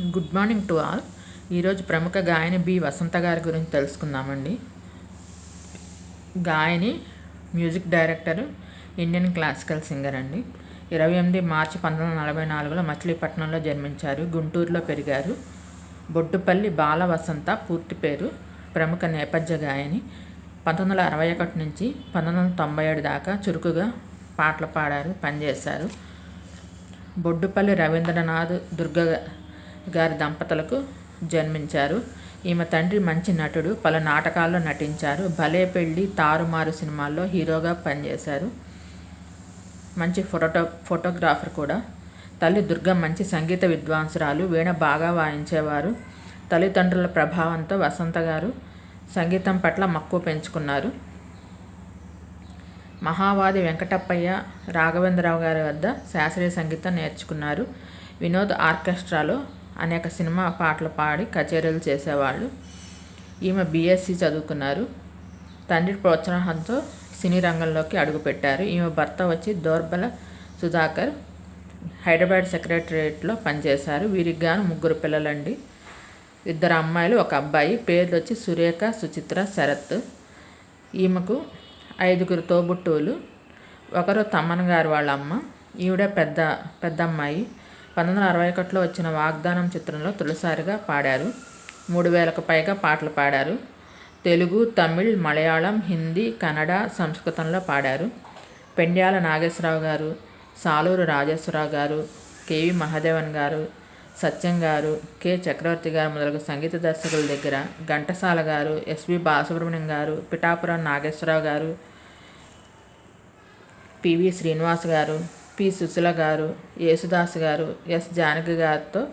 Good morning to all. ఈరోజు ప్రముఖ గాయని బి. వసంత గారి గురించి తెలుసుకుందామండి. గాయని music director Indian classical singer అండి. ఇరవై ఎనిమిది మార్చి పంతొమ్మిది వందల నలభై నాలుగులో మచిలీపట్నంలో జన్మించారు. గుంటూరులో పెరిగారు. బొడ్డుపల్లి బాల వసంత పూర్తి పేరు ప్రముఖ నేపథ్య గాయని. పంతొమ్మిది వందల అరవై ఒకటి నుంచి పంతొమ్మిది వందల తొంభై ఏడు దాకా చురుకుగా పాటలు పాడారు పనిచేశారు. బొడ్డుపల్లి రవీంద్రనాథ్ దుర్గ గారి దంపతులకు జన్మించారు. ఈమె తండ్రి మంచి నటుడు పలు నాటకాల్లో నటించారు. భలే పెళ్ళి తారుమారు సినిమాల్లో హీరోగా పనిచేశారు. మంచి ఫోటో ఫోటోగ్రాఫర్ కూడా. తల్లి దుర్గ మంచి సంగీత విద్వాంసురాలు. వీణ బాగా వాయించేవారు. తల్లిదండ్రుల ప్రభావంతో వసంత గారు సంగీతం పట్ల మక్కువ పెంచుకున్నారు. మహావాది వెంకటప్పయ్య రాఘవేంద్రరావు గారి వద్ద శాస్త్రీయ సంగీతం నేర్చుకున్నారు. వినోద్ ఆర్కెస్ట్రాలో అనేక సినిమా పాటలు పాడి కచేరీలు చేసేవాళ్ళు. ఈమె బీఎస్సీ చదువుకున్నారు. తండ్రి ప్రోత్సాహంతో సినీ రంగంలోకి అడుగుపెట్టారు. ఈమె భర్త వచ్చి దోర్బల సుధాకర్ హైదరాబాద్ సెక్రటరియట్లో పనిచేశారు. వీరికి గాను ముగ్గురు పిల్లలండి. ఇద్దరు అమ్మాయిలు ఒక అబ్బాయి. పేర్లు వచ్చి సురేఖ సుచిత్ర శరత్. ఈమెకు ఐదుగురు తోబుట్టువులు. ఒకరు తమ్మన్ గారు వాళ్ళ అమ్మ. ఈవిడ పెద్ద పెద్ద అమ్మాయి పంతొమ్మిది వందల అరవై ఒకటిలో వచ్చిన వాగ్దానం చిత్రంలో తొలిసారిగా పాడారు. మూడు వేలకు పైగా పాటలు పాడారు. తెలుగు తమిళ్ మలయాళం హిందీ కన్నడ సంస్కృతంలో పాడారు. పెండ్యాల నాగేశ్వరరావు గారు సాలూరు రాజేశ్వరరావు గారు కేవి మహాదేవన్ గారు సత్యం గారు కె చక్రవర్తి గారు మొదలగు సంగీత దర్శకుల దగ్గర ఘంటసాల గారు ఎస్వి బాలసుబ్రహ్మణ్యం గారు పిఠాపురం నాగేశ్వరరావు గారు పివి శ్రీనివాస్ గారు పి. సుశీల గారు యేసుదాస్ గారు ఎస్. జానకి గారితో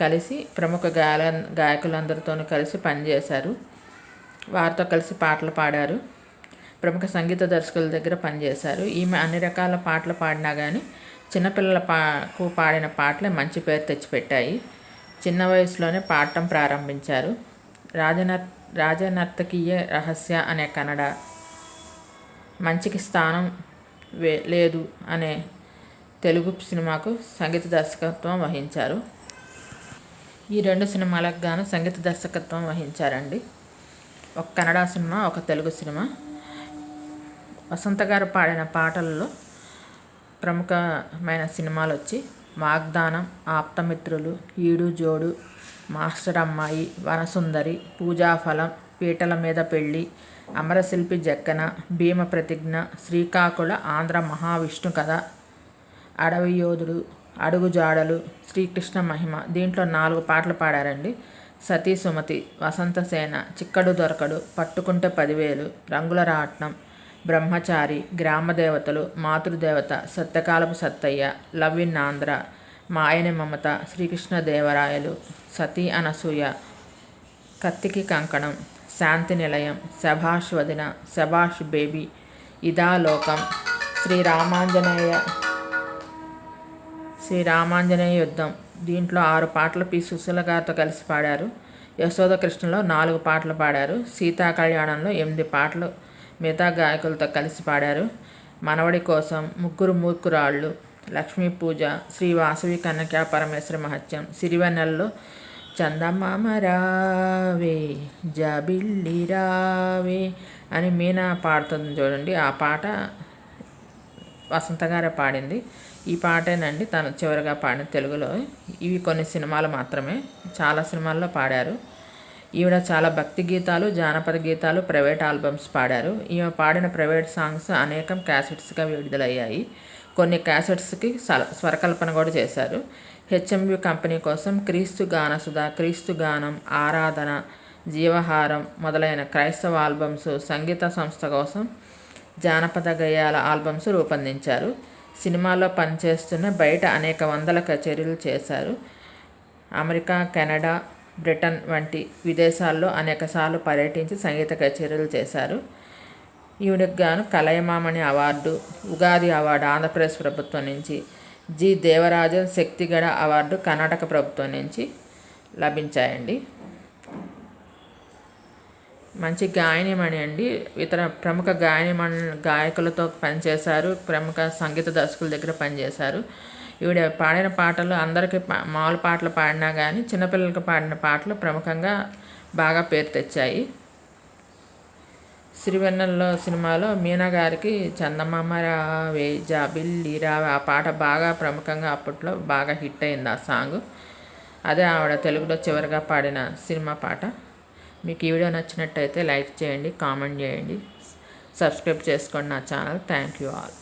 కలిసి ప్రముఖ గాయ గాయకులందరితోనూ కలిసి పనిచేశారు. వారితో కలిసి పాటలు పాడారు. ప్రముఖ సంగీత దర్శకుల దగ్గర పనిచేశారు. ఈమె అన్ని రకాల పాటలు పాడినా కానీ చిన్నపిల్లల పాకు పాడిన పాటలే మంచి పేరు తెచ్చిపెట్టాయి. చిన్న వయసులోనే పాడటం ప్రారంభించారు. రాజనర్ రాజనర్తకీయ రహస్య అనే కన్నడ మంచికి స్థానం వే లేదు అనే తెలుగు సినిమాకు సంగీత దర్శకత్వం వహించారు. ఈ రెండు సినిమాలకు గాను సంగీత దర్శకత్వం వహించారండి. ఒక కన్నడ సినిమా ఒక తెలుగు సినిమా. వసంత గారు పాడిన పాటల్లో ప్రముఖమైన సినిమాలు వచ్చి వాగ్దానం ఆప్తమిత్రులు ఈడు జోడు మాస్టర్ అమ్మాయి వనసుందరి పూజాఫలం పీటల మీద పెళ్ళి అమరశిల్పి జక్కన భీమ ప్రతిజ్ఞ శ్రీకాకుళ ఆంధ్ర మహావిష్ణు కథ అడవి యోధుడు అడుగుజాడలు శ్రీకృష్ణ మహిమ దీంట్లో నాలుగు పాటలు పాడారండి. సతీ సుమతి వసంతసేన చిక్కడు దొరకడు పట్టుకుంటే పదివేలు రంగుల రాట్నం బ్రహ్మచారి గ్రామదేవతలు మాతృదేవత సత్యకాలపు సత్తయ్య లవ్ ఇన్ ఆంధ్ర మాయని మమత శ్రీకృష్ణదేవరాయలు సతీ అనసూయ కత్తికి కంకణం శాంతి నిలయం శభాష్ వదిన శభాష్ బేబీ ఇదా లోకం శ్రీ రామాంజనేయ యుద్ధం. దీంట్లో ఆరు పాటలు పి. సుశీల గారితో కలిసి పాడారు. యశోద కృష్ణలో నాలుగు పాటలు పాడారు. సీతా కళ్యాణంలో ఎనిమిది పాటలు మిగతా గాయకులతో కలిసి పాడారు. మనవడి కోసం ముగ్గురు మూర్ఖురాళ్ళు లక్ష్మీ పూజ శ్రీ వాసవి కన్యకా పరమేశ్వర మహత్యం సిరివెన్నెల్లో చందమామ రావే జబిల్లి రావే అని మీనా పాడుతుంది చూడండి. ఆ పాట వసంత గారే పాడింది. ఈ పాటేనండి తను చివరిగా పాడిన తెలుగులో. ఇవి కొన్ని సినిమాలు మాత్రమే. చాలా సినిమాల్లో పాడారు. ఈవిడ చాలా భక్తి గీతాలు జానపద గీతాలు ప్రైవేట్ ఆల్బమ్స్ పాడారు. ఈమె పాడిన ప్రైవేట్ సాంగ్స్ అనేకం క్యాసెట్స్గా విడుదలయ్యాయి. కొన్ని క్యాసెట్స్కి స్వరకల్పన కూడా చేశారు. హెచ్ఎంయు కంపెనీ కోసం క్రీస్తు గానసుధ క్రీస్తు గానం ఆరాధన జీవహారం మొదలైన క్రైస్తవ ఆల్బమ్స్ సంగీత సంస్థ కోసం జానపద గేయాల ఆల్బమ్స్ రూపొందించారు. సినిమాలో పనిచేస్తున్న బయట అనేక వందల కచేరీలు చేశారు. అమెరికా కెనడా బ్రిటన్ వంటి విదేశాల్లో అనేకసార్లు పర్యటించి సంగీత కచేరీలు చేశారు. ఈవిడకి గాను కలయమామణి అవార్డు ఉగాది అవార్డు ఆంధ్రప్రదేశ్ ప్రభుత్వం నుంచి జి దేవరాజన్ శక్తిగడ అవార్డు కర్ణాటక ప్రభుత్వం నుంచి లభించాయండి. మంచి గాయనిమణి అండి. ఇతర ప్రముఖ గాయనిమణి గాయకులతో పనిచేశారు. ప్రముఖ సంగీత దర్శకుల దగ్గర పనిచేశారు. ఈవిడ పాడిన పాటలు అందరికీ మామూలు పాటలు పాడినా కానీ చిన్నపిల్లలకి పాడిన పాటలు ప్రముఖంగా బాగా పేరు తెచ్చాయి. సిరివెన్నెల్లో సినిమాలో మీనా గారికి చందమామ రావే జాబిల్లి రావే ఆ పాట బాగా ప్రముఖంగా అప్పట్లో బాగా హిట్ అయింది ఆ సాంగ్. అదే ఆవిడ తెలుగులో చివరిగా పాడిన సినిమా పాట. మీకు ఈ వీడియో నచ్చినట్టయితే లైక్ చేయండి కామెంట్ చేయండి సబ్స్క్రైబ్ చేసుకోండి నా ఛానల్. Thank you all.